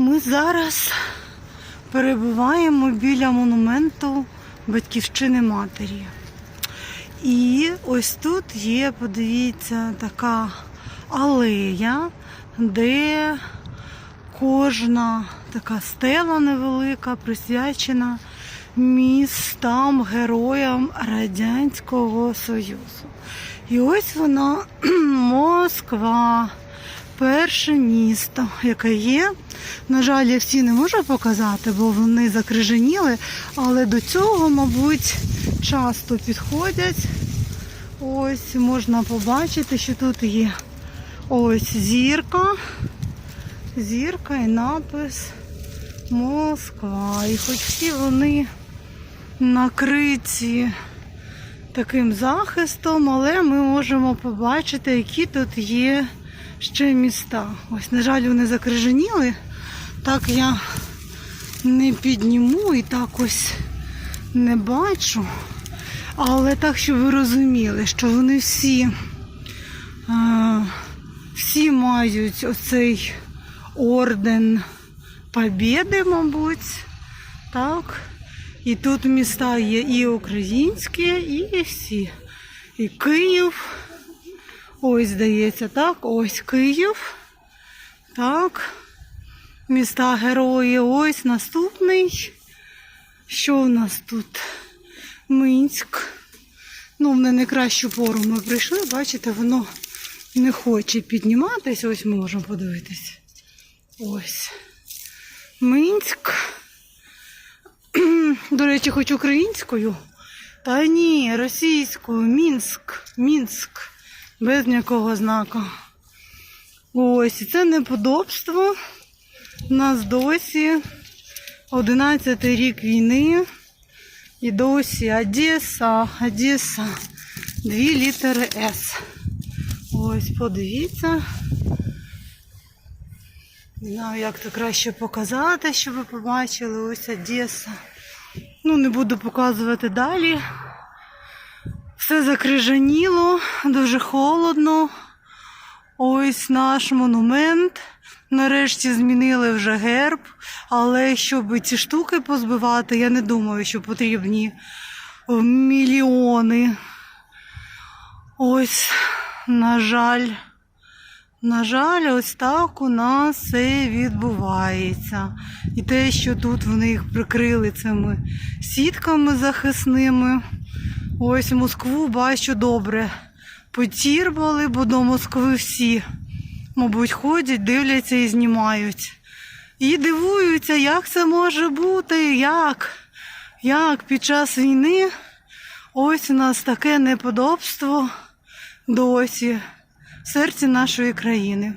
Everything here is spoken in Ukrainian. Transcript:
Ми зараз перебуваємо біля монументу батьківщини матері. І ось тут є, подивіться, така алея, де кожна така стела невелика присвячена містам, героям Радянського Союзу. І ось вона Москва, перше місто, яке є. На жаль, я всі не можу показати, бо вони закриженіли, але до цього, мабуть, часто підходять. Ось можна побачити, що тут є ось зірка. Зірка і напис Москва. І хоч всі вони накриті таким захистом, але ми можемо побачити, які тут є ще міста. Ось, на жаль, вони закриженіли. Так я не підніму і так ось не бачу. Але так, щоб ви розуміли, що вони всі, е, всі мають оцей орден Побєди, мабуть. Так. І тут міста є і українські, і всі. І Київ. Ось, здається, так, ось Київ. Так. Міста герої. Ось наступний. Що в нас тут? Минськ. Ну, в не найкращу пору ми прийшли, бачите, воно не хоче підніматись. Ось ми можемо подивитись. Ось. Минськ. До речі, хоч українською. Та ні, російською. Мінськ. Мінськ. Без ніякого знака. Ось, і це неподобство. У нас досі 11 рік війни. І досі Одеса, Одеса. Дві літери С. Ось, подивіться. Не знаю, як це краще показати, щоб ви побачили. Ось Одеса. Ну, не буду показувати далі. Все закрижаніло, дуже холодно. Ось наш монумент. Нарешті змінили вже герб, але щоб ці штуки позбивати, я не думаю, що потрібні мільйони. Ось, на жаль, на жаль, ось так у нас все відбувається. І те, що тут в них прикрили цими сітками захисними. Ось Москву бачу добре. Потірбали, бо до Москви всі, мабуть, ходять, дивляться і знімають. І дивуються, як це може бути, як? Як під час війни ось у нас таке неподобство досі в серці нашої країни.